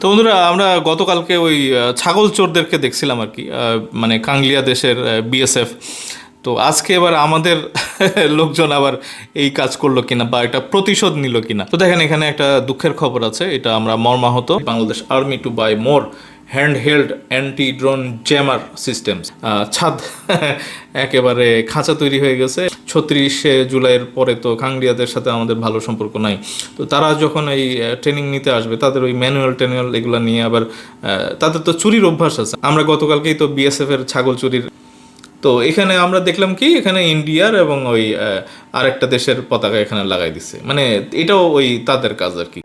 তো বন্ধুরা, আমরা গতকালকে ওই ছাগল চোরদেরকে দেখছিলাম আর কি মানে কাংলিয়া দেশের বিএসএফ তো আজকে এবার আমাদের লোকজন আবার এই কাজ করল কিনা বা এটা প্রতিশোধ নিল কিনা। তো দেখেন, এখানে একটা দুঃখের খবর আছে, এটা আমরা মর্মাহত। Bangladesh army to buy more hand held anti drone jammer system ছাদ একেবারে খাঁচা তৈরি হয়ে গেছে। ছত্রিশে জুলাইয়ের পরে তো কাংলিয়াদের সাথে আমাদের ভালো সম্পর্ক নাই। তো তারা যখন এই ট্রেনিং নিতে আসবে, তাদের ওই ম্যানুয়াল ট্যানুয়াল এগুলো নিয়ে আবার তাদের তো চুরির অভ্যাস আছে। আমরা গতকালকেই তো বিএসএফ এর ছাগল চুরির, তো এখানে আমরা দেখলাম কি, এখানে ইন্ডিয়ার এবং ওই আরেকটা দেশের পতাকা এখানে লাগাই দিচ্ছে মানে এটাও ওই তাদের কাজ আর কি।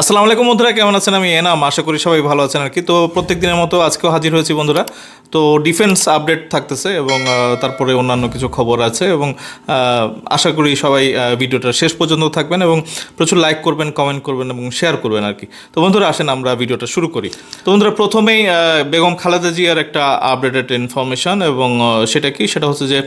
আসসালামু আলাইকুম বন্ধুরা, কেমন আছেন? আমি এনাম, আশা করি সবাই ভালো আছেন আর কি। তো প্রত্যেক দিনের মতো আজকেও হাজির হয়েছি বন্ধুরা। তো ডিফেন্স আপডেট থাকতেছে এবং তারপরে অন্যান্য কিছু খবর আছে এবং আশা করি সবাই ভিডিওটা শেষ পর্যন্ত থাকবেন এবং প্রচুর লাইক করবেন কমেন্ট করবেন এবং শেয়ার করবেন আর কি। তো বন্ধুরা, আসেন আমরা ভিডিওটা শুরু করি। তো বন্ধুরা, প্রথমেই বেগম খালেদা জিয়ার একটা আপডেটেড ইনফরমেশন এবং সেটা কি? সেটা হচ্ছে যে,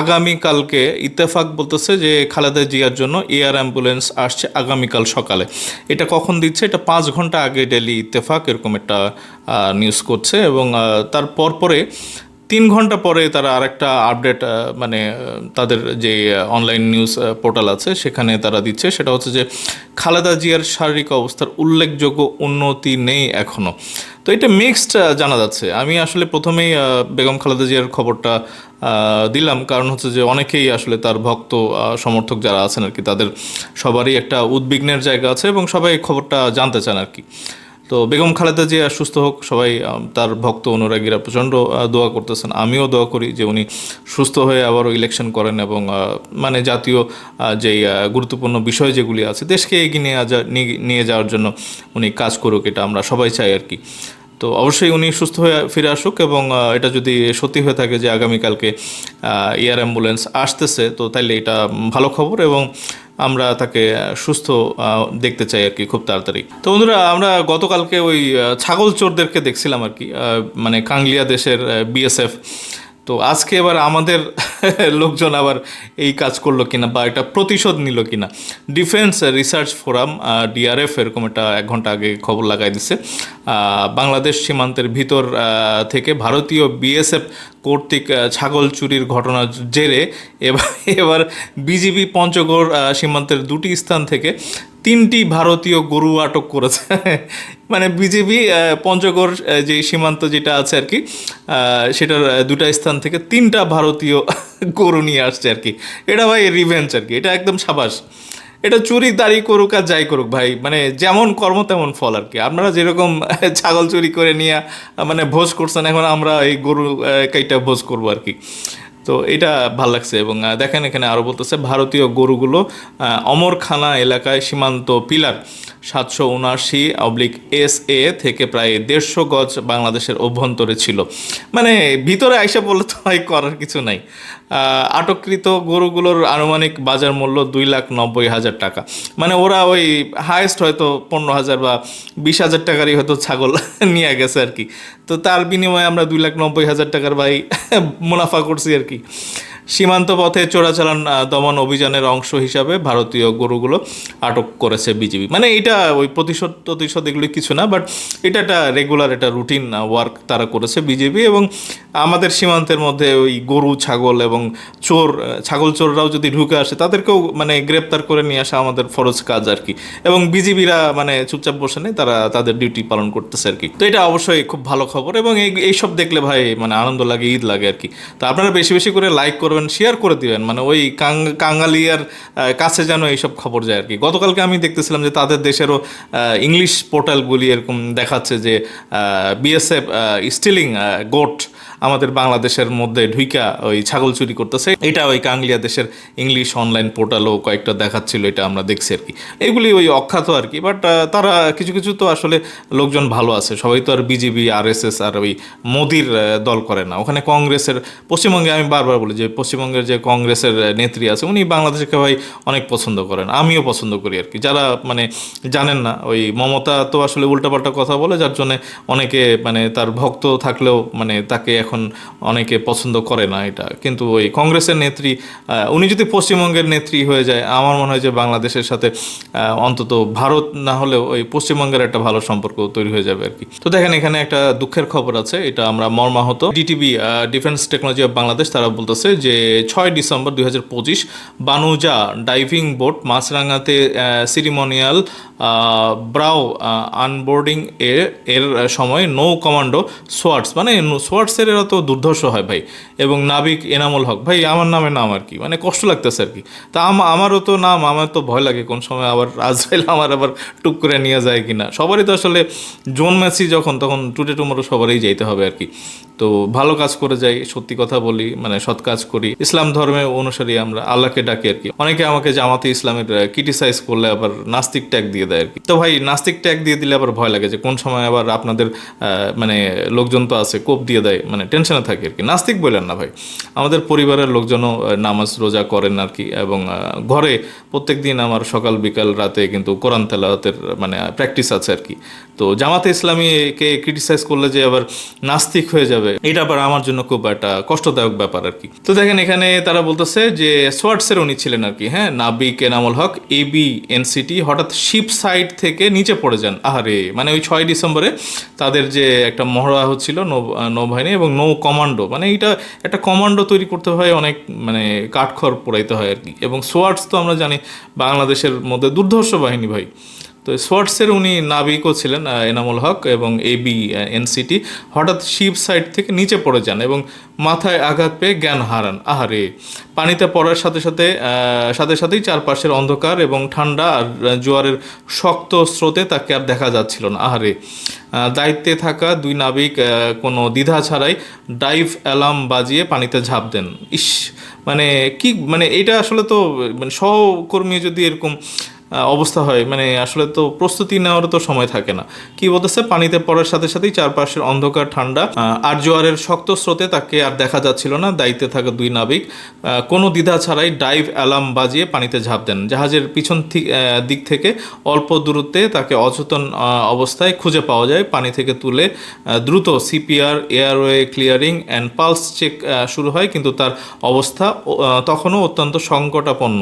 আগামীকালকে ইত্তেফাক বলতেছে যে, খালেদা জিয়ার জন্য এয়ার অ্যাম্বুলেন্স আসছে আগামীকাল সকালে। এটা কখন দিচ্ছে? এটা পাঁচ ঘণ্টা আগে ডেলি ইত্তেফাক, এরকম একটা নিউজ করছে এবং তার পরপরে তিন ঘণ্টা পরে তারা আরেকটা আপডেট মানে তাদের যে অনলাইন নিউজ পোর্টাল আছে সেখানে তারা দিচ্ছে। সেটা হচ্ছে যে, খালেদা জিয়ার শারীরিক অবস্থার উল্লেখযোগ্য উন্নতি নেই এখনও তো এটা মিক্সড জানা যাচ্ছে। আমি আসলে প্রথমেই বেগম খালেদা জিয়ার খবরটা দিলাম। কারণ হচ্ছে যে, অনেকেই আসলে তার ভক্ত সমর্থক যারা আছেন আর কি, তাদের সবারই একটা উদ্বিগ্নের জায়গা আছে এবং সবাই খবরটা জানতে চান আর কি। তো বেগম খালেদা জিয়া সুস্থ হোক, সবাই তার ভক্ত অনুরাগীরা প্রচণ্ড দোয়া করতেছেন। আমিও দোয়া করি যে উনি সুস্থ হয়ে আবারও ইলেকশন করেন এবং মানে জাতীয় যেই গুরুত্বপূর্ণ বিষয় যেগুলি আছে, দেশকে এগিয়ে নিয়ে- নিয়ে যাওয়ার জন্য উনি কাজ করুক, এটা আমরা সবাই চাই আর কি। তো অবশ্যই উনি সুস্থ হয়ে ফিরে আসুক এবং এটা যদি সত্যি হয়ে থাকে যে আগামীকালকে এয়ার অ্যাম্বুলেন্স আসতেছে, তো তাইলে এটা ভালো খবর এবং আমরা তাকে সুস্থ দেখতে চাই আর কি খুব তাড়াতাড়ি। তো বন্ধুরা, আমরা গতকালকে ওই ছাগল চোরদেরকে দেখছিলাম আর কি মানে কাংলিয়া দেশের বিএসএফ তো আজকে এবার আমাদের লোকজন আবার এই কাজ করল কিনা বা এটা প্রতিশোধ নিল কিনা? ডিফেন্স রিসার্চ ফোরাম ডিআরএফ এরকম একটা এক ঘণ্টা আগে খবর লাগাই দিছে। বাংলাদেশ সীমান্তের ভিতর থেকে ভারতীয় বিএসএফ কর্তৃক ছাগল চুরির ঘটনার জেরে এবার এবার বিজিবি পঞ্চগড় সীমান্তের দুটি স্থান থেকে তিনটি ভারতীয় গরু আটক করেছে। মানে বিজেপি পঞ্চগড় যে সীমান্ত যেটা আছে আর কি সেটার দুটা স্থান থেকে তিনটা ভারতীয় গরু নিয়ে আসছে আর কি। এটা ভাই রিভেঞ্জ আর কি, এটা একদম সাবাস। এটা চুরি, দাড়ি করুক আর যাই করুক ভাই মানে যেমন কর্ম তেমন ফল আর কি। আপনারা যেরকম ছাগল চুরি করে নিয়ে মানে ভোজ করছেন, এখন আমরা এই গরু কাইটা ভোজ করব আর কি। তো এটা ভালো লাগছে এবং দেখেন এখানে আরও বলতেছে, ভারতীয় গরুগুলো অমরখানা এলাকায় সীমান্ত পিলার সাতশো উনআশি অবলিক এস এ থেকে প্রায় দেড়শো গজ বাংলাদেশের অভ্যন্তরে ছিল। মানে ভিতরে আইসা বলে তো হয় করার কিছু নাই। আটককৃত গরুগুলোর আনুমানিক বাজার মূল্য দুই লাখ নব্বই হাজার টাকা। মানে ওরা ওই হায়েস্ট হয়তো পনেরো হাজার বা বিশ হাজার টাকারই হয়তো ছাগল নিয়ে গেছে আর কি। তো তার বিনিময়ে আমরা দুই লাখ নব্বই হাজার টাকার ভাই মুনাফা করছি আর কি। সীমান্ত পথে চোরাচালান দমন অভিযানের অংশ হিসাবে ভারতীয় গরুগুলো আটক করেছে বিজিবি। মানে এটা ওই প্রতিশোধ প্রতিশোধ এগুলি কিছু না বাট এটা একটা রেগুলার একটা রুটিন ওয়ার্ক তারা করেছে বিজেপি এবং আমাদের সীমান্তের মধ্যে ওই গরু, ছাগল এবং চোর ছাগল চোররাও যদি ঢুকে আসে, তাদেরকেও মানে গ্রেপ্তার করে নিয়ে আসা আমাদের ফরজ কাজ আর কি। এবং বিজিবিরা মানে চুপচাপ বসে নেই, তারা তাদের ডিউটি পালন করতেছে আর কি। তো এটা অবশ্যই খুব ভালো খবর এবং এই এইসব দেখলে ভাই মানে আনন্দ লাগে, ঈদ লাগে আর কি। তো আপনারা বেশি বেশি করে লাইক করবেন শেয়ার করে দিবেন। মানে ওই কাঙ্গালিয়ার কাছে যেন এইসব খবর যায় আর কি। গতকালকে আমি দেখতেছিলাম যে তাদের দেশেরও ইংলিশ পোর্টালগুলি এরকম দেখাচ্ছে যে বিএসএফ স্টিলিং গোট আমাদের বাংলাদেশের মধ্যে ঢুইকা ওই ছাগল চুরি করতেছে। এটা ওই কাংলিয়া দেশের ইংলিশ অনলাইন পোর্টালও কয়েকটা দেখাচ্ছিল, এটা আমরা দেখছি আর কি। এগুলি ওই অখ্যাত আর কি বাট তারা কিছু কিছু তো আসলে লোকজন ভালো আছে। সবাই তো আর বিজেপি আর এস এস আর ওই মোদির দল করে না। ওখানে কংগ্রেসের পশ্চিমবঙ্গে আমি বারবার বলি যে, পশ্চিমবঙ্গের যে কংগ্রেসের নেত্রী আছে, উনি বাংলাদেশকে ভাই অনেক পছন্দ করেন। আমিও পছন্দ করি আর কি। যারা মানে জানেন না, ওই মমতা তো আসলে উল্টাপাল্টা কথা বলে, যার জন্য অনেকে মানে তার ভক্ত থাকলেও মানে তাকে এখন অনেকে পছন্দ করে না এটা। কিন্তু ওই কংগ্রেসের নেত্রী উনি যদি পশ্চিমবঙ্গের নেত্রী হয়ে যায়, আমার মনে হয় যে বাংলাদেশের সাথে অন্তত ভারত না হলেও ওই পশ্চিমবঙ্গের একটা ভালো সম্পর্ক তৈরি হয়ে যাবে আর কি। তো দেখেন, এখানে একটা দুঃখের খবর আছে, এটা আমরা মর্মাহত। DTB defence technology of Bangladesh তারা বলতেছে যে ছয় ডিসেম্বর দুই হাজার পঁচিশ বানুজা ডাইভিং বোট মাছরাঙাতে সিরিমোনিয়াল ব্রাউ আনবোর্ডিং এর এর সময় নৌ কমান্ডো সোয়ার্টস মানে সোয়ার্টসের তো দুর্ধর্ষ হয় ভাই। এবং নাবিক এনামুল হক, ভাই আমার নামে নাম আর কি মানে কষ্ট লাগতেছে আর কি। তা আমারও তো নাম, আমার তো ভয় লাগে কোন সময় আবার আজরাইল আমার আবার টুক করে নিয়ে যায় কিনা। সবারই তো আসলে জোন ম্যাচই যখন, তখন টুডে টুমোরো সবারই যাইতে হবে আর কি। তো ভালো কাজ করে যাই, সত্যি কথা বলি মানে সৎ কাজ করি। ইসলাম ধর্মে অনুসারী আমরা, আল্লাহকে ডাকি আর কি। অনেকে আমাকে জামাতে ইসলামের ক্রিটিসাইজ করলে আবার নাস্তিক ট্যাগ দিয়ে দেয় আর কি। তো ভাই নাস্তিক ট্যাগ দিয়ে দিলে আবার ভয় লাগে যে কোন সময় আবার আপনাদের মানে লোকজন তো আছে, কোপ দিয়ে দেয় মানে টেনশনে থাকে আর কি। নাস্তিক বললেন না ভাই। আমাদের পরিবারের লোকজনও নামাজ রোজা করেন আর কি এবং ঘরে প্রত্যেক দিন আমার সকাল, বিকাল, রাতে কিন্তু কোরআন তেলাওয়াতের মানে প্র্যাকটিস আছে আর কি। তো জামাতে ইসলামীকে ক্রিটিসাইজ করলে যে আবার নাস্তিক হয়ে যাবে, এটা আবার আমার জন্য খুব একটা কষ্টদায়ক ব্যাপার আর কি। তো দেখেন এখানে তারা বলতেছে যে সোয়ার্টসের উনি ছিলেন আর কি হ্যাঁ নাবিক এনামুল হক এবি এনসিটি হঠাৎ শিপ সাইড থেকে নিচে পড়ে যান। আহারে মানে ওই ছয় ডিসেম্বরে তাদের যে একটা মহড়া হচ্ছিল নৌবাহিনী এবং নৌ কমান্ডো মানে এটা একটা কমান্ডো তৈরি করতে হয়, অনেক মানে কাঠখড় পোড়াইতে হয় আর কি। এবং সোয়ার্টস তো আমরা জানি বাংলাদেশের মধ্যে দুর্ধর্ষ বাহিনী ভাই। তো সোয়ার্টসের উনি নাবিকও ছিলেন এনামুল হক এবং এবি এনসিটি হঠাৎ শিপ সাইড থেকে নিচে পড়ে যান এবং মাথায় আঘাত পেয়ে জ্ঞান হারান। আহারে, পানিতে পড়ার সাথে সাথে সাথে সাথেই চারপাশের অন্ধকার এবং ঠান্ডা আর জোয়ারের শক্ত স্রোতে তাকে আর দেখা যাচ্ছিল না। আহারে দায়িত্বে থাকা দুই নাবিক কোনো দ্বিধা ছাড়াই ডাইভ অ্যালার্ম বাজিয়ে পানিতে ঝাঁপ দেন। ইস মানে কি মানে এটা আসলে তো মানে সহকর্মী যদি এরকম অবস্থা হয়। মানে আসলে তো প্রস্তুতি নেওয়ারও তো সময় থাকে না। কি বলতেছে? পানিতে পড়ার সাথে সাথেই চারপাশের অন্ধকার, ঠান্ডা। আর জোয়ারের শক্ত স্রোতে তাকে আর দেখা যাচ্ছিল না। দায়িত্বে থাকা দুই নাবিক। কোনো দ্বিধা ছাড়াই ডাইভ অ্যালার্ম বাজিয়ে পানিতে ঝাঁপ দেন। জাহাজের পিছন দিক থেকে অল্প দূরত্বে তাকে অচেতন অবস্থায় খুঁজে পাওয়া যায়। পানি থেকে তুলে দ্রুত CPR, airway clearing and pulse check শুরু হয়। কিন্তু তার অবস্থা তখনও অত্যন্ত সংকটাপন্ন।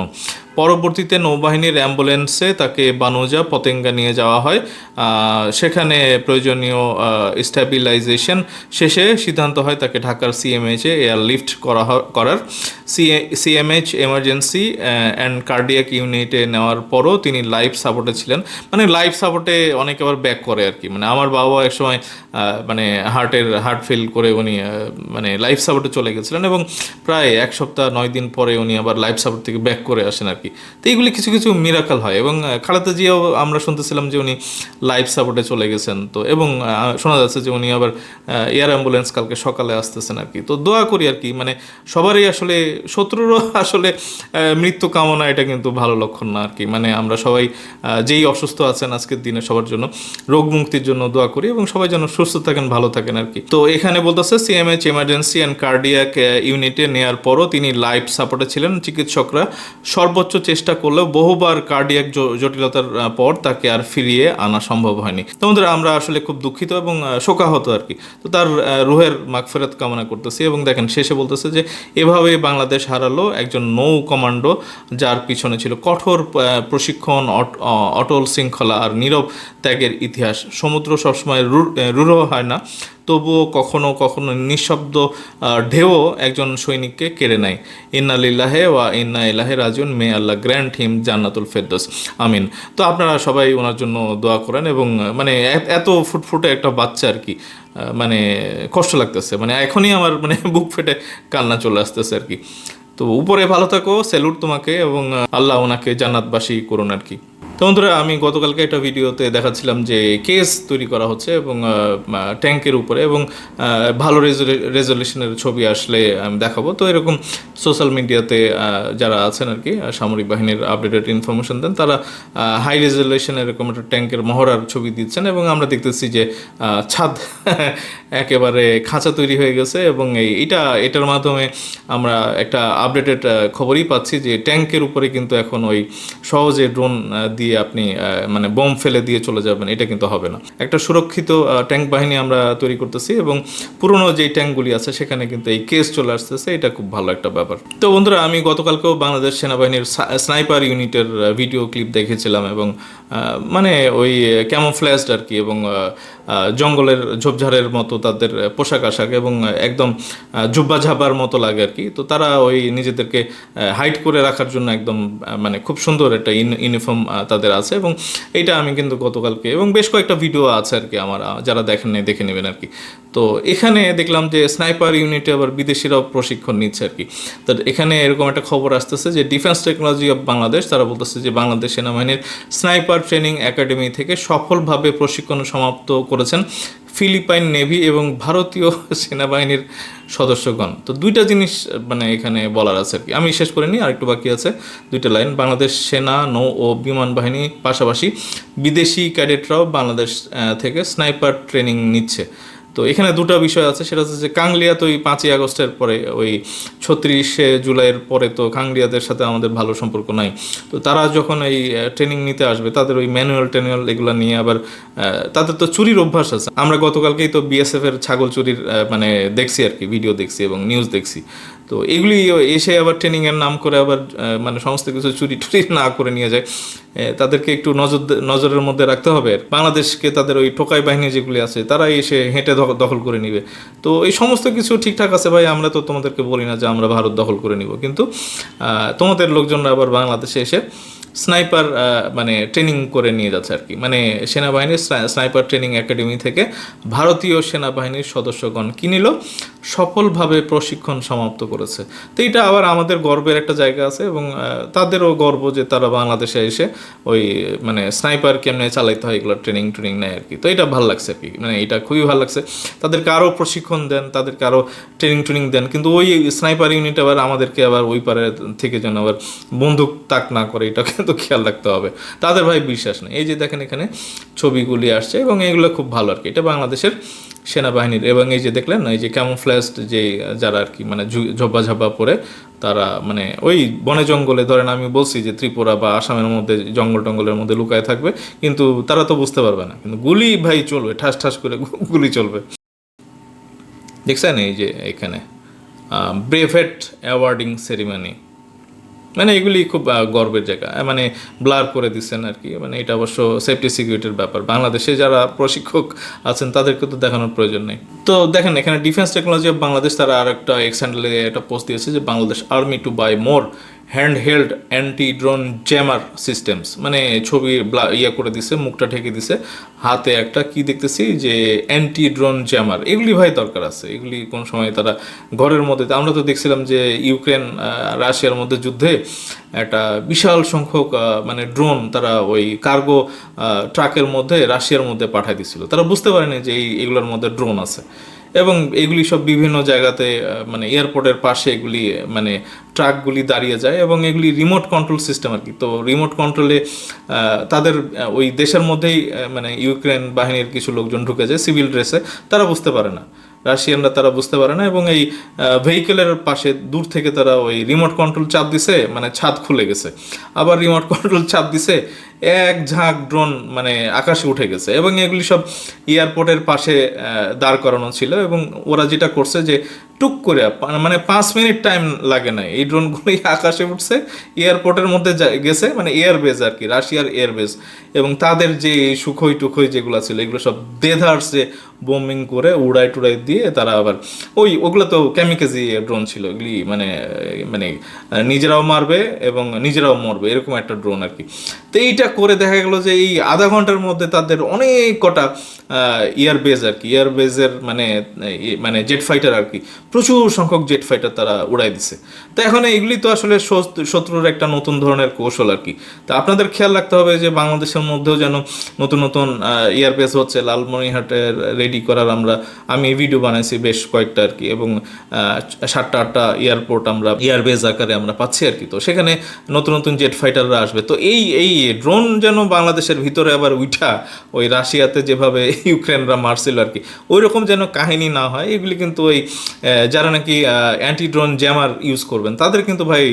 পরবর্তীতে নৌবাহিনীর অ্যাম্বুলেন্সে তাকে বানোজা পতেঙ্গা নিয়ে যাওয়া হয়। সেখানে প্রয়োজনীয় স্ট্যাবিলাইজেশন শেষে সিদ্ধান্ত হয় তাকে ঢাকার সিএমএইচে এয়ার লিফট করা করার। সিএমএইচ এমার্জেন্সি অ্যান্ড কার্ডিয়াক ইউনিটে নেওয়ার পরও তিনি লাইফ সাপোর্টে ছিলেন। মানে লাইফ সাপোর্টে অনেকে আবার ব্যাক করে আর কি। মানে আমার বাবা এক সময় মানে হার্টের হার্ট ফেল করে উনি মানে লাইফ সাপোর্টে চলে গেছিলেন এবং প্রায় এক সপ্তাহ, নয় দিন পরে উনি আবার লাইফ সাপোর্ট থেকে ব্যাক করে আসেন আর কি। তো এইগুলি কিছু কিছু মিরাকাল হয় এবং খালেদা জিয়াও আমরা শুনতেছিলাম যে উনি লাইফ সাপোর্টে চলে গেছেন। তো এবং শোনা যাচ্ছে যে উনি আবার এয়ার অ্যাম্বুলেন্স কালকে সকালে আসতেছেন আর কি। তো দোয়া করি আর কি। মানে সবারই আসলে শত্রুরও আসলে মৃত্যু কামনা, এটা কিন্তু ভালো লক্ষণ না আর কি। মানে আমরা সবাই যেই অসুস্থ আছেন আজকের দিনে সবার জন্য রোগ মুক্তির জন্য দোয়া করি এবং সবাই যেন সুস্থ থাকেন, ভালো থাকেন আর কি। তো এখানে বলতেছে সিএমএইচ এমার্জেন্সি অ্যান্ড কার্ডিয়াক ইউনিটে নেয়ার পরও তিনি লাইফ সাপোর্টে ছিলেন। চিকিৎসকরা সর্বোচ্চ চেষ্টা করলেও বহুবার কার্ডিয়াক জটিলতার পর তাকে আর ফিরিয়ে আনা সম্ভব হয়নি। তোমাদের আমরা আসলে খুব দুঃখিত এবং শোকাহত আর কি। তো তার রুহের মাগফেরত কামনা করতেছি এবং দেখেন, শেষে বলতেছে যে, এভাবে বাংলাদেশ হারালো একজন নৌ কমান্ডো, যার পিছনে ছিল কঠোর প্রশিক্ষণ, অট- অটল শৃঙ্খলা আর নীরব ত্যাগের ইতিহাস। সমুদ্র সবসময় রূঢ় হয় না। তবুও কখনো কখনো নিঃশব্দ ঢেউ একজন সৈনিককে কেড়ে নেয়। ইন্না লিল্লাহে ওয়া ইন্না ইলাহে রাজুন মে আল্লাহ গ্র্যান্ড হিম জান্নাতুল ফেরদোস আমিন। তো আপনারা সবাই ওনার জন্য দোয়া করেন এবং মানে এত ফুটফুটে একটা বাচ্চা আর কি মানে কষ্ট লাগতেছে। মানে এখনই আমার মানে বুক ফেটে কান্না চলে আসতেছে আর কি। তো উপরে ভালো থাকো, স্যালুট তোমাকে এবং আল্লাহ ওনাকে জান্নাতবাসী করুন আর কি। তো বন্ধুরা, আমি গতকালকে একটা ভিডিওতে দেখাচ্ছিলাম যে কেস তৈরি করা হচ্ছে এবং ট্যাঙ্কের উপরে এবং ভালো রেজলিউশনের ছবি আসলে আমি দেখাবো। তো এরকম সোশ্যাল মিডিয়াতে যারা আছেন আর কি সামরিক বাহিনীর আপডেটেড ইনফরমেশন দেন, তারা হাই রেজলিউশন এরকম একটা ট্যাঙ্কের মহড়ার ছবি দিচ্ছেন এবং আমরা দেখতেছি যে ছাদ একেবারে খাঁচা তৈরি হয়ে গেছে এবং এই, এটা, এটার মাধ্যমে আমরা একটা আপডেটেড খবরই পাচ্ছি যে ট্যাঙ্কের উপরে কিন্তু এখন ওই সহজে ড্রোন দিয়ে আপনি মানে বোম ফেলে দিয়ে চলে যাবেন, এটা কিন্তু হবে না। একটা সুরক্ষিত ট্যাঙ্ক বাহিনী আমরা তৈরি করতেছি এবং পুরনো যেই ট্যাঙ্কগুলি আছে, সেখানে কিন্তু এই কেস চলে আসতেছে, এটা খুব ভালো একটা ব্যাপার। তো বন্ধুরা, আমি গতকালকেও বাংলাদেশ সেনাবাহিনীর স্নাইপার ইউনিটের ভিডিও ক্লিপ দেখেছিলাম এবং মানে ওই ক্যামোফ্ল্যাশড আর কি এবং জঙ্গলের ঝোপঝাড়ের মতো তাদের পোশাক আশাক এবং একদম জুব্বা ঝাবার মতো লাগে আর কি। তো তারা ওই নিজেদেরকে হাইট করে রাখার জন্য একদম মানে খুব সুন্দর একটা ইউনিফর্ম তাদের আছে এবং এইটা আমি কিন্তু গতকালকে এবং বেশ কয়েকটা ভিডিও আছে আর কি আমার যারা দেখেন নাই দেখে নেবেন আর কি। তো এখানে দেখলাম যে স্নাইপার ইউনিটে আবার বিদেশিরাও প্রশিক্ষণ নিচ্ছে আর কি। তো এখানে এরকম একটা খবর আসতেছে যে ডিফেন্স টেকনোলজি অফ বাংলাদেশ তারা বলতেছে যে বাংলাদেশ সেনাবাহিনীর স্নাইপার ট্রেনিং একাডেমি থেকে সফলভাবে প্রশিক্ষণ সমাপ্ত করেছেন ফিলিপাইন নেভি এবং ভারতীয় সেনাবাহিনীর সদস্যগণ। তো দুইটা জিনিস মানে এখানে বলার আছে আর কি। আমি শেষ করে নিই, আরেকটু বাকি আছে, দুইটা লাইন। বাংলাদেশ সেনা, নৌ ও বিমান বাহিনী পাশাপাশি বিদেশি ক্যাডেটরাও বাংলাদেশ থেকে স্নাইপার ট্রেনিং নিচ্ছে। তো এখানে দুটো বিষয় আছে, সেটা হচ্ছে যে কাংলিয়া তো ওই পাঁচই আগস্টের পরে, ওই ছত্রিশে জুলাইয়ের পরে তো কাংলিয়াদের সাথে আমাদের ভালো সম্পর্ক নাই। তো তারা যখন এই ট্রেনিং নিতে আসবে, তাদের ওই ম্যানুয়াল ট্যানুয়াল এগুলো নিয়ে আবার তাদের তো চুরির অভ্যাস আছে। আমরা গতকালকেই তো বিএসএফ এর ছাগল চুরির মানে দেখছি আর কি ভিডিও দেখছি এবং নিউজ দেখছি। তো এগুলি এসে আবার ট্রেনিং এর নাম করে আবার মানে সমস্ত কিছু চুরি টুরি না করে নিয়ে যায়। তাদেরকে একটু নজর নজরের মধ্যে রাখতে হবে। বাংলাদেশকে তাদের ওই টোকাই বাহিনী যেগুলি আছে তারা এসে হেঁটে দখল করে নিবে। তো এই সমস্ত কিছু ঠিকঠাক আছে ভাই, আমরা তো তোমাদেরকে বলি না যে আমরা ভারত দখল করে নিব। কিন্তু তোমাদের লোকজনরা আবার বাংলাদেশে এসে স্নাইপার মানে ট্রেনিং করে নিয়ে যাচ্ছে আর কি। মানে সেনাবাহিনীর স্নাইপার ট্রেনিং একাডেমি থেকে ভারতীয় সেনাবাহিনীর সদস্যগণ কি নিল? সফলভাবে প্রশিক্ষণ সমাপ্ত করেছে। তো এটা আবার আমাদের গর্বের একটা জায়গা আছে এবং তাদেরও গর্ব যে তারা বাংলাদেশে এসে ওই মানে স্নাইপার কেমনে চালাইতে হয় এগুলো ট্রেনিং ট্রেনিং নেয় আর কি। তো এটা ভালো লাগছে আর কি। মানে এটা খুবই ভালো লাগছে। তাদেরকে আরও প্রশিক্ষণ দেন, তাদেরকে আরও ট্রেনিং ট্রেনিং দেন। কিন্তু ওই স্নাইপার ইউনিট আবার আমাদেরকে আবার ওই পারে থেকে যেন আবার বন্দুক তাক না করে এটা কিন্তু খেয়াল রাখতে হবে। তাদের ভাই বিশ্বাস নেই। এই যে দেখেন এখানে ছবিগুলি আসছে এবং এগুলো খুব ভালো আর কি। এটা বাংলাদেশের সেনাবাহিনীর এবং এই যে দেখলেন এই যে ক্যামোফ্ল্যাশড যে যারা আর কি মানে ঝু- ঝব্বা পরে তারা মানে ওই বনে জঙ্গলে ধরেন আমি বলছি যে ত্রিপুরা বা আসামের মধ্যে জঙ্গল টঙ্গলের মধ্যে লুকায় থাকবে, কিন্তু তারা তো বুঝতে পারবে না। কিন্তু গুলি ভাই চলবে, ঠাস ঠাস করে গুলি চলবে। দেখছেন এই যে এখানে ব্রেভেট অ্যাওয়ার্ডিং সেরিমনি। মানে এগুলি খুব গর্বের জায়গা। মানে ব্লার করে দিচ্ছেন আর কি। মানে এটা অবশ্য সেফটি সিকিউরিটির ব্যাপার। বাংলাদেশে যারা প্রশিক্ষক আছেন, তাদেরকে তো দেখানোর প্রয়োজন নেই। তো দেখেন, এখানে ডিফেন্স টেকনোলজি অফ বাংলাদেশ তারা আর একটা এক্স একটা পোস্ট দিয়েছে যে Bangladesh army to buy more hand held anti drone jammer systems মানে ছবি ইয়ে করে দিছে, মুখটা ঢেকে দিছে, হাতে একটা কি দেখতেছি যে অ্যান্টি ড্রোন জ্যামার এগুলি ভাই দরকার আছে, এগুলি কোন সময় তারা ঘরের মধ্যে, আমরা তো দেখছিলাম যে ইউক্রেন রাশিয়ার মধ্যে যুদ্ধে একটা বিশাল সংখ্যক মানে ড্রোন তারা ওই কার্গো ট্রাকের মধ্যে, রাশিয়ার মধ্যে পাঠিয়ে দিছিল। তারা বুঝতে পারেনি যে এই, এগুলোর মধ্যে ড্রোন আছে। এবং এগুলি সব বিভিন্ন জায়গাতে মানে এয়ারপোর্টের পাশে এগুলি মানে ট্রাকগুলি দাঁড়িয়ে যায় এবং এগুলি রিমোট কন্ট্রোল সিস্টেম আর কি। তো রিমোট কন্ট্রোলে তাদের ওই দেশের মধ্যেই মানে ইউক্রেন বাহিনীর কিছু লোকজন ঢুকে যায় সিভিল ড্রেসে, তারা বুঝতে পারে না। রাশিয়ানরা তারা বুঝতে পারে না এবং এই ভেহিকেলের পাশে দূর থেকে তারা ওই রিমোট কন্ট্রোল চাপ দিছে মানে ছাদ খুলে গেছে। আবার রিমোট কন্ট্রোল চাপ দিছে এক ঝাঁক ড্রোন মানে আকাশে উঠে গেছে এবং এগুলি সব এয়ারপোর্টের পাশে দাঁড় করানো ছিল এবং ওরা যেটা করছে যে টুক করে মানে পাঁচ মিনিট টাইম লাগে না এই ড্রোনগুলোই আকাশে উঠছে এয়ারপোর্টের মধ্যে গেছে মানে এয়ারবেজ আর কি, রাশিয়ার এয়ারবেজ এবং তাদের যে সুখই টুখই যেগুলো ছিল, এগুলো সব দেধার যে বোমিং করে উড়াই টুড়াই দিয়ে তারা আবার, ওই ওগুলো তো ক্যামিকেজি ড্রোন ছিল, এগুলি মানে মানে নিজেরাও মারবে এবং নিজেরাও মরবে, এরকম একটা ড্রোন আর কি। তো এইটা করে দেখা গেল যে এই আধা ঘণ্টার মধ্যে তাদের অনেক কটা ইয়ার বেজ আর কি ইয়ার বেজের মানে মানে জেট ফাইটার আর কি, প্রচুর সংখ্যক জেট ফাইটার তারা উড়াই দিছে। তো এখন এগুলি তো আসলে শত্রুর একটা নতুন ধরনের কৌশল আর কি। তা আপনাদের খেয়াল রাখতে হবে যে বাংলাদেশের মধ্যেও যেন নতুন নতুন ইয়ার বেজ হচ্ছে, লালমনিরহাটের রেডি করার আমরা, আমি ভিডিও বানাইছি বেশ কয়েকটা আর কি, এবং সাতটা আটটা এয়ারপোর্ট আমরা এয়ারবেজ আকারে আমরা পাচ্ছি আর কি। তো সেখানে নতুন নতুন জেট ফাইটাররা আসবে। তো এই এই ড্রোন যেন বাংলাদেশের ভিতরে আবার উঠা ওই রাশিয়াতে যেভাবে ইউক্রেনরা মারছিল আর কি। ওই রকম যেন কাহিনী না হয়, এগুলি কিন্তু ওই যারা নাকি অ্যান্টি ড্রোন জ্যামার ইউজ করবেন, তাদের কিন্তু ভাই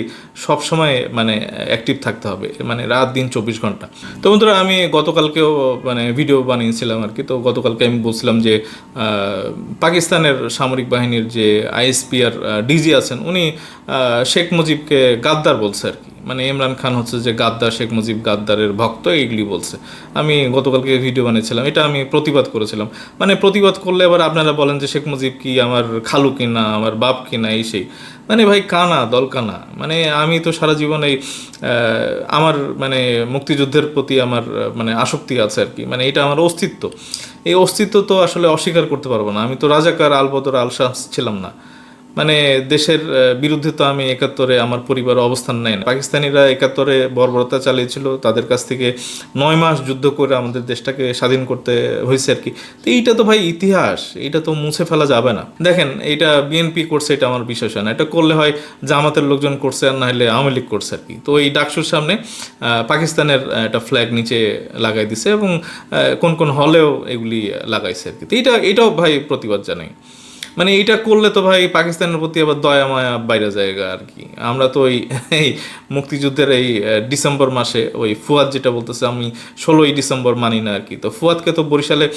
সব সময় মানে অ্যাক্টিভ থাকতে হবে মানে রাত দিন চব্বিশ ঘণ্টা। তো বন্ধুরা, আমি গতকালকেও মানে ভিডিও বানিয়েছিলাম আর কি, তো গতকালকে আমি বলছিলাম যে পাকিস্তানের সামরিক বাহিনীর যে আইএসপিআর ডিজি আছেন, উনি শেখ মুজিবকে গাদ্দার বলছে আর কি। মানে ইমরান খান হচ্ছে যে গাদ্দার, শেখ মুজিব গাদ্দারের ভক্ত, এইগুলি বলছে। আমি গতকালকে ভিডিও বানিয়েছিলাম, এটা আমি প্রতিবাদ করেছিলাম। মানে প্রতিবাদ করলে এবার আপনারা বলেন যে শেখ মুজিব কি আমার খালু কিনা, আমার বাপ কিনা, এই সেই। মানে ভাই, কানা, দল কানা। মানে আমি তো সারা জীবন এই আমার মানে মুক্তিযুদ্ধের প্রতি আমার মানে আসক্তি আছে আর কি। মানে এটা আমার অস্তিত্ব। এই অস্তিত্ব তো আসলে অস্বীকার করতে পারব না। আমি তো রাজাকার, আলবদর আলশামস ছিলাম না। মানে দেশের বিরুদ্ধে তো আমি একাত্তরে আমার পরিবার অবস্থান নেয় না। পাকিস্তানিরা একাত্তরে বর্বরতা চালিয়েছিল, তাদের কাছ থেকে নয় মাস যুদ্ধ করে আমাদের দেশটাকে স্বাধীন করতে হয়েছে আর কি। তো এইটা তো ভাই ইতিহাস এটা তো মুছে ফেলা যাবে না। দেখেন এটা বিএনপি করছে, এটা আমার বিশ্বাস হয় না। এটা করলে হয় জামাতের লোকজন করছে আর না হলে আওয়ামী লীগ করছে আর কি। তো এই ডাকসুর সামনে পাকিস্তানের একটা ফ্ল্যাগ নিচে লাগাই দিছে এবং কোন কোন হলেও এগুলি লাগাইছে আর কি। তো এটা এটাও ভাই প্রতিবাদ জানাই। মানে এইটা করলে তো ভাই পাকিস্তানের প্রতি আবার দয়া মায়া বাইরে জায়গা আর কি। আমরা তো ওই, এই মুক্তিযুদ্ধের এই ডিসেম্বর মাসে ওই ফুয়াদ যেটা বলতেছে, আমি ষোলোই ডিসেম্বর মানি না আর কি। তো ফুয়াদকে তো বরিশালে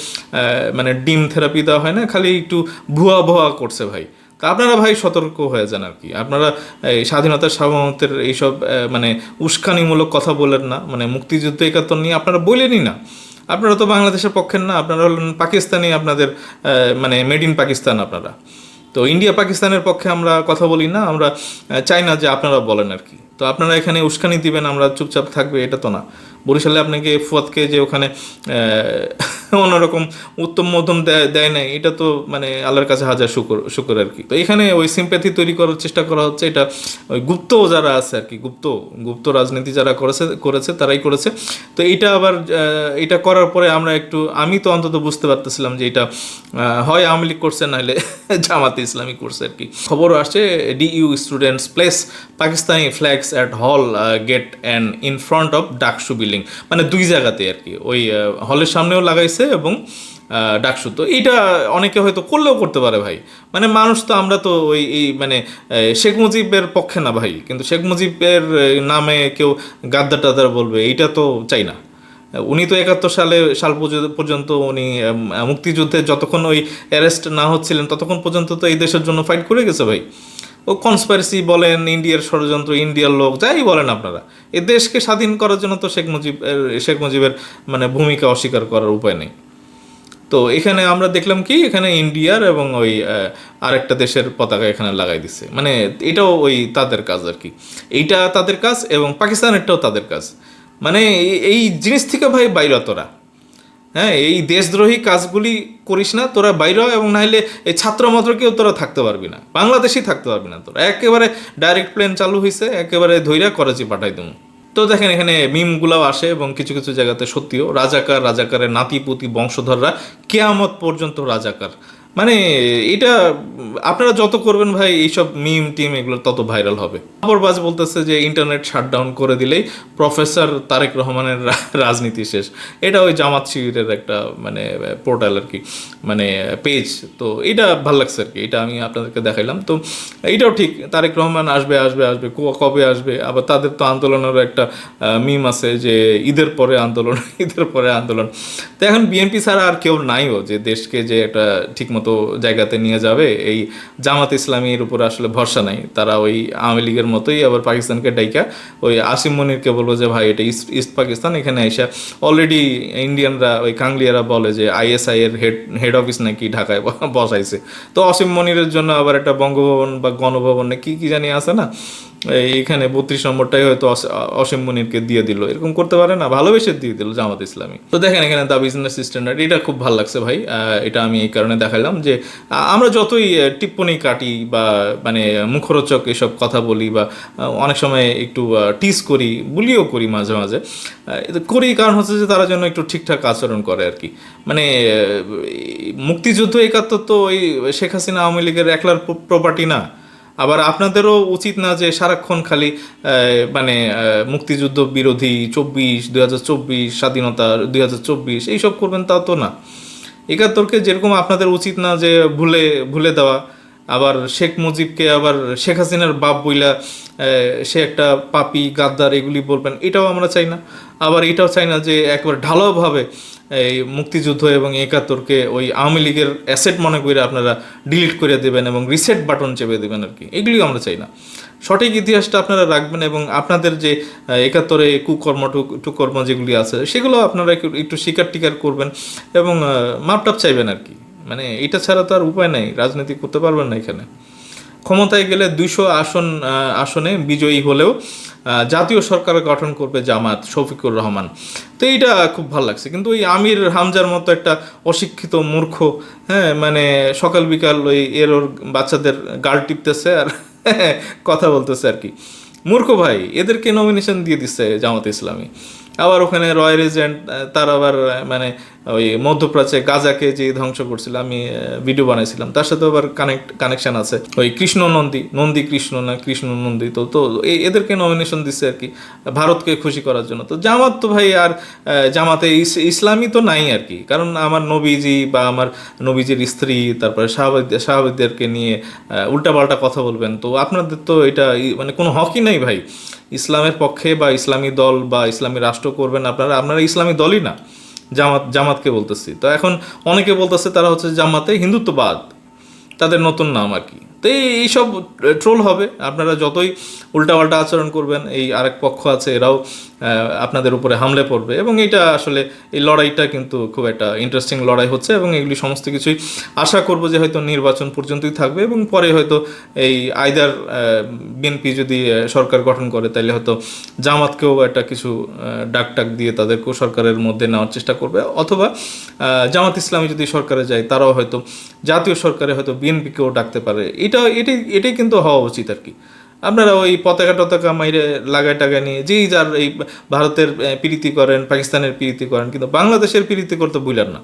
মানে ডিম থেরাপি দেওয়া হয় না, খালি একটু ভুয়া ভুয়া করছে ভাই। তা আপনারা ভাই সতর্ক হয়ে যান আর কি। আপনারা, এই স্বাধীনতার সার্বভৌমত্বের এইসব মানে উস্কানিমূলক কথা বলেন না মানে মুক্তিযুদ্ধ একাত্তর নিয়ে আপনারা বলেনই না। আপনারা তো বাংলাদেশের পক্ষের না, আপনারা হলেন পাকিস্তানি, আপনাদের মানে মেড ইন পাকিস্তান আপনারা। তো ইন্ডিয়া পাকিস্তানের পক্ষে আমরা কথা বলি না, আমরা চাই না যে আপনারা বলেন আর কি। তো আপনারা এখানে উস্কানি দিবেন, আমরা চুপচাপ থাকবে, এটা তো না। বরিশালে আপনাকে ফুয়াদকে যে ওখানে অন্যরকম উত্তম মধ্যম দেয় নাই, এটা তো মানে আল্লাহর কাছে হাজার শুকর শুকর আর কি। তো এখানে ওই সিম্প্যাথি তৈরি করার চেষ্টা করা হচ্ছে, এটা ওই গুপ্ত যারা আছে আর কি, গুপ্ত গুপ্ত রাজনীতি যারা করেছে করেছে, তারাই করেছে। তো এটা আবার এটা করার পরে আমরা একটু, আমি তো অন্তত বুঝতে পারতেছিলাম যে এটা হয় আওয়ামী লীগ করছে নাহলে জামাতে ইসলামী করছে আর কি। খবর আসছে DU students place Pakistani flags at hall gate and in front of DUCSU building মানে দুই জায়গাতে আর কি। ওই হলের সামনেও লাগাইছে এবং ডাকসু তো এইটা অনেকে হয়তো করলেও করতে পারে ভাই। মানে মানুষ তো আমরা তো ওই, এই মানে শেখ মুজিবের পক্ষে না ভাই। কিন্তু শেখ মুজিবের নামে কেউ গাদ্দার টাদ্দার বলবে, এইটা তো চাই না। উনি তো একাত্তর সালে, সাল পর্য- পর্যন্ত উনি মুক্তিযুদ্ধে যতক্ষণ ওই অ্যারেস্ট না হচ্ছিলেন, ততক্ষণ পর্যন্ত তো এই দেশের জন্য ফাইট করে গেছে ভাই। ও কনস্পাইরেসি বলেন, ইন্ডিয়ার ষড়যন্ত্র, ইন্ডিয়ার লোক, যাই বলেন আপনারা। এ দেশকে স্বাধীন করার জন্য তো শেখ মুজিব শেখ মুজিবের মানে ভূমিকা অস্বীকার করার উপায় নেই। তো এখানে আমরা দেখলাম কি, এখানে ইন্ডিয়ার এবং ওই আরেকটা দেশের পতাকা এখানে লাগাই দিছে। মানে এটাও ওই তাদের কাজ আর কি। এইটা তাদের কাজ এবং পাকিস্তানেরটাও তাদের কাজ। মানে এই- জিনিস থেকে ভাই বাইর হ তোরা। হ্যাঁ এই দেশদ্রোহী কাজগুলি করিস না, তোরা বাইরেও হ এবং নাহলে এই ছাত্র মাত্রকেও তোরা থাকতে পারবি না। বাংলাদেশেই থাকতে পারবি না তোরা। একেবারে ডাইরেক্ট প্লেন চালু হয়েছে একেবারে ধৈরা করাচি পাঠাই দেবো। তো দেখেন, এখানে মিমগুলাও আসে এবং কিছু কিছু জায়গাতে সত্যিও, রাজাকার, রাজাকারের নাতিপুতি, বংশধররা কেয়ামত পর্যন্ত রাজাকার। মানে এটা, আপনারা যত করবেন ভাই, এইসব মিম, টিম এগুলো তত ভাইরাল হবে। খবরবাজ বলতেছে যে ইন্টারনেট শাটডাউন করে দিলেই প্রফেসর তারেক রহমানের রাজনীতি শেষ। এটা ওই জামাত শিবিরের একটা মানে পোর্টাল আর কি মানে পেজ। তো এটা ভালো লাগছে আর কি, এটা আমি আপনাদেরকে দেখাইলাম। তো এইটাও ঠিক, তারেক রহমান আসবে আসবে আসবে কবে আসবে? আবার তাদের তো আন্দোলনের একটা মিম আছে যে ঈদের পরে আন্দোলন, ঈদের পরে আন্দোলন। তো এখন বিএনপি ছাড়া আর কেউ নাইও যে দেশকে যে একটা ঠিকমতো জায়গাতে নিয়ে যাবে, এই জামাত ইসলামীর উপর আসলে ভরসা নাই। তারা ওই আওয়ামী লীগের মতোই আবার পাকিস্তানকে ডাইকা, ওই আসিম মনিরকে বলব যে, ভাই, এটা ইস্ট ইস্ট পাকিস্তান, এখানে এসে অলরেডি ইন্ডিয়ানরা ওই কাংলিয়ারা বলে যে আইএসআই এর হেড হেড অফিস নাকি ঢাকায় বসাইছে। তো অসীম মনিরের জন্য আবার একটা বঙ্গভবন বা গণভবন কি কি জানি আছে না এইখানে বত্রিশ নম্বরটাই হয়তো অস- অসীম মুনিরকে দিয়ে দিল। এরকম করতে পারে না, ভালোবেসে দিয়ে দিল জামাত ইসলামী। তো দেখেন এখানে দা বিজনেস স্ট্যান্ডার্ড এটা খুব ভালো লাগছে ভাই। এটা আমি এই কারণে দেখালাম যে আমরা যতই টিপ্পনি কাটি বা মানে মুখরোচক এসব কথা বলি বা অনেক সময় একটু টিস করি, বুলিও করি মাঝে মাঝে করি কারণ হচ্ছে যে তারা যেন একটু ঠিকঠাক আচরণ করে আর কি। মানে মুক্তিযুদ্ধ একাত্তর তো ওই শেখ হাসিনা আওয়ামী লীগের একলার প্রপার্টি না। আবার আপনাদেরও উচিত না যে সারাক্ষণ খালি মানে মুক্তিযুদ্ধ বিরোধী চব্বিশ, দুই হাজার চব্বিশ, স্বাধীনতা দুই হাজার চব্বিশ, এইসব করবেন তা তো না। একাত্তরকে যেরকম আপনাদের উচিত না যে ভুলে ভুলে দেওয়া আবার শেখ মুজিবকে আবার শেখ হাসিনার বাপ বইলা সে একটা পাপি, গাদ্দার, এগুলি বলবেন, এটাও আমরা চাই না। আবার এটাও চাই না যে একবার ঢালাওভাবে এই মুক্তিযুদ্ধ এবং একাত্তরকে ওই আওয়ামী লীগের অ্যাসেট মনে করে আপনারা ডিলিট করে দেবেন এবং রিসেট বাটন চেপে দেবেন আর কি। এগুলিও আমরা চাই না। সঠিক ইতিহাসটা আপনারা রাখবেন এবং আপনাদের যে একাত্তরে কুকর্ম টুকর্ম যেগুলি আছে, সেগুলো আপনারা একটু স্বীকার টিকার করবেন এবং মাপটাপ চাইবেন আর কি। মানে এটা ছাড়া তো আর উপায় নেই, রাজনীতি করতে পারবেন না এখানে। ক্ষমতায় গেলে দুইশো আসন আসনে বিজয়ী হলেও জাতীয় সরকার গঠন করবে জামাত শফিকুর রহমান। তো এইটা খুব ভালো লাগছে। কিন্তু ওই আমির হামজার মতো একটা অশিক্ষিত মূর্খ হ্যাঁ মানে সকাল বিকাল ওই এর ওর বাচ্চাদের গাল টিপতেছে আর কথা বলতেছে আর কি। মূর্খ ভাই, এদেরকে নমিনেশন দিয়ে দিচ্ছে জামাত ইসলামী। আবার ওখানে রয়্যাল এজেন্ট তার আবার মানে ওই মধ্যপ্রাচ্যে গাজাকে যে ধ্বংস করছিল, আমি ভিডিও বানাইছিলাম। তার সাথে আবার কানেক্ট কানেকশন আছে। ওই কৃষ্ণ নন্দী নন্দী কৃষ্ণ না, কৃষ্ণ নন্দী, তো তো এদেরকে নমিনেশন দিচ্ছে আর কি, ভারতকে খুশি করার জন্য। তো জামাত তো ভাই আর জামাতে ইসলামই তো নাই আর কি। কারণ আমার নবীজি বা আমার নবীজির স্ত্রী, তারপরে সাহাবাদ সাহাবাদদেরকে নিয়ে উল্টাপাল্টা কথা বলবেন, তো আপনাদের তো এটা মানে কোনো হকই নাই ভাই। ইসলামের পক্ষে বা ইসলামী দল বা ইসলামী রাষ্ট্র করবেন আপনারা আপনারা ইসলামী দলই না। জামাত, জামাতকে বলতেছি। তো এখন অনেকে বলতেছে তারা হচ্ছে জামাতে হিন্দুত্ববাদ। তাদের নতুন নাম আর কি। তো এই- এইসব ট্রোল হবে। আপনারা যতই উল্টাপাল্টা আচরণ করবেন, এই আরেক পক্ষ আছে, এরাও আপনাদের উপরে হামলে পড়বে। এবং এটা আসলে এই লড়াইটা কিন্তু খুব একটা ইন্টারেস্টিং লড়াই হচ্ছে এবং এগুলি সমস্ত কিছুই আশা করব যে হয়তো নির্বাচন পর্যন্তই থাকবে এবং পরে হয়তো এই আইদার বিএনপি যদি সরকার গঠন করে তাহলে হয়তো জামাতকেও একটা কিছু ডাক টাক দিয়ে তাদেরকেও সরকারের মধ্যে নেওয়ার চেষ্টা করবে। অথবা জামাত ইসলামী যদি সরকারে যায়, তারাও হয়তো জাতীয় সরকারে হয়তো বিএনপিকেও ডাকতে পারে। এটা, এটাই এটাই কিন্তু হওয়া উচিত আর কি। আপনারা ওই পতাকা টতাকা মাইরে লাগায় টাকা নিয়ে, যেই যার এই ভারতের প্রীতি করেন, পাকিস্তানের প্রীতি করেন, কিন্তু বাংলাদেশের প্রীতি করতে বুঝলেন না।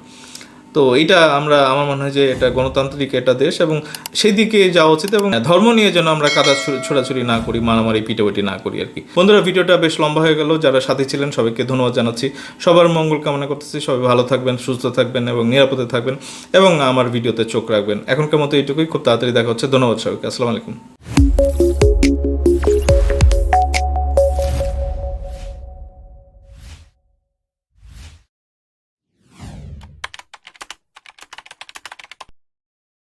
তো এটা আমরা, আমার মনে হয় যে এটা গণতান্ত্রিক একটা দেশ এবং সেই দিকে যাওয়া উচিত এবং ধর্ম নিয়ে যেন আমরা কাদা ছুড়- ছোড়াছুড়ি না করি, মারামারি, পিটাপিটি না করি আর কি। বন্ধুরা, ভিডিওটা বেশ লম্বা হয়ে গেল। যারা সাথে ছিলেন, সবাইকে ধন্যবাদ জানাচ্ছি। সবার মঙ্গল কামনা করতেছি। সবাই ভালো থাকবেন, সুস্থ থাকবেন এবং নিরাপদে থাকবেন এবং আমার ভিডিওতে চোখ রাখবেন। এখনকার মতো এইটুকুই। খুব তাড়াতাড়ি দেখা হচ্ছে। ধন্যবাদ সবাইকে। আসসালামু আলাইকুম।